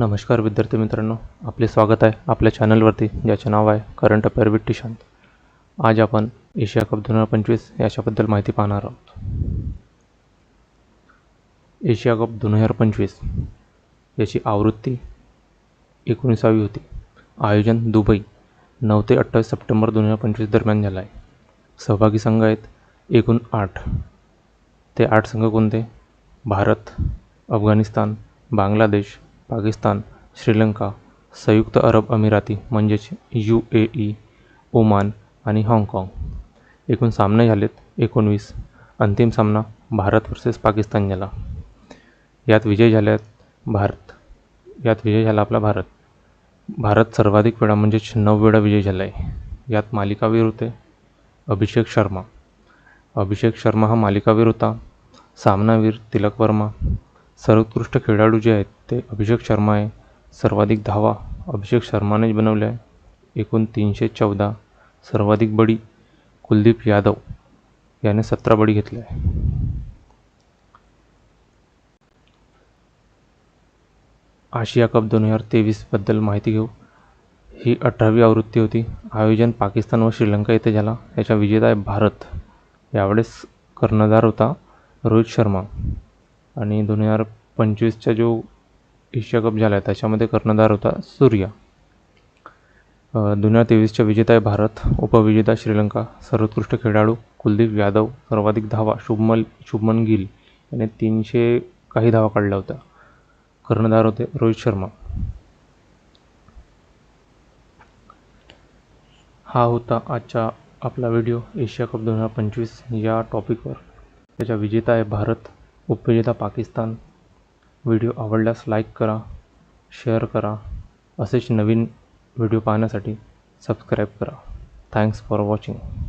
नमस्कार विद्यार्थी मित्रांनो आपले स्वागत आहे आपल्या चॅनलवरती ज्याचे नाव आहे करंट अफेअर विथ टिशांत. आज आपण एशिया कप दोन हजार पंचवीस याच्याबद्दल माहिती पाहणार आहोत. एशिया कप दोन हजार पंचवीस याची आवृत्ती एकोणीसावी होती. आयोजन दुबई नऊ ते अठ्ठावीस सप्टेंबर दोन हजार पंचवीस दरम्यान झाला आहे सहभागी संघ आहेत एकूण आठ. ते आठ संघ कोणते? भारत अफगाणिस्तान बांगलादेश पाकिस्तान श्रीलंका संयुक्त अरब अमिराती म्हणजेच यू ए ई ओमान आणि हाँगकाँग. एकूण सामने झालेत एकोणवीस. अंतिम सामना भारत वर्सेस पाकिस्तान झाला यात विजय झाल्यात भारत. यात विजय झाला आपला भारत. भारत सर्वाधिक वेळा म्हणजेच नऊ वेळा विजय झाला आहे यात मालिकावीर होते अभिषेक शर्मा. अभिषेक शर्मा हा मालिकावीर होता. सामनावीर तिलक वर्मा. सर्वोत्कृष्ट खेळाडू जे आहेत ते अभिषेक शर्मा आहे सर्वाधिक धावा अभिषेक शर्मानेच बनवल्या आहे. एकूण तीनशे चौदा सर्वाधिक बळी कुलदीप यादव याने सतरा बळी घेतले आहे. आशिया कप दोन हजार तेवीसबद्दल माहिती घेऊ. ही अठरावी आवृत्ती होती. आयोजन पाकिस्तान व श्रीलंका येथे झाला. याचा विजेता आहे भारत. यावेळेस कर्णधार होता रोहित शर्मा. आणि दोन हजार पंचवीसचा जो एशिया कप झाला आहे त्याच्यामध्ये कर्णधार होता सूर्या. दोन हजार तेवीसच्या विजेता आहे भारत. उपविजेता श्रीलंका. सर्वोत्कृष्ट खेळाडू कुलदीप यादव. सर्वाधिक धावा शुभमल शुभमन गिल याने तीनशे काही धावा काढल्या होत्या. कर्णधार होते रोहित शर्मा. हा होता आजचा आपला व्हिडिओ. एशिया कप दोन हजार पंचवीस या टॉपिकवर त्याच्या विजेता आहे भारत. उपविजेता पाकिस्तान. व्हिडिओ आवडल्यास लाईक करा शेअर करा. असेच नवीन व्हिडिओ पाहण्यासाठी सबस्क्राईब करा. Thanks for watching.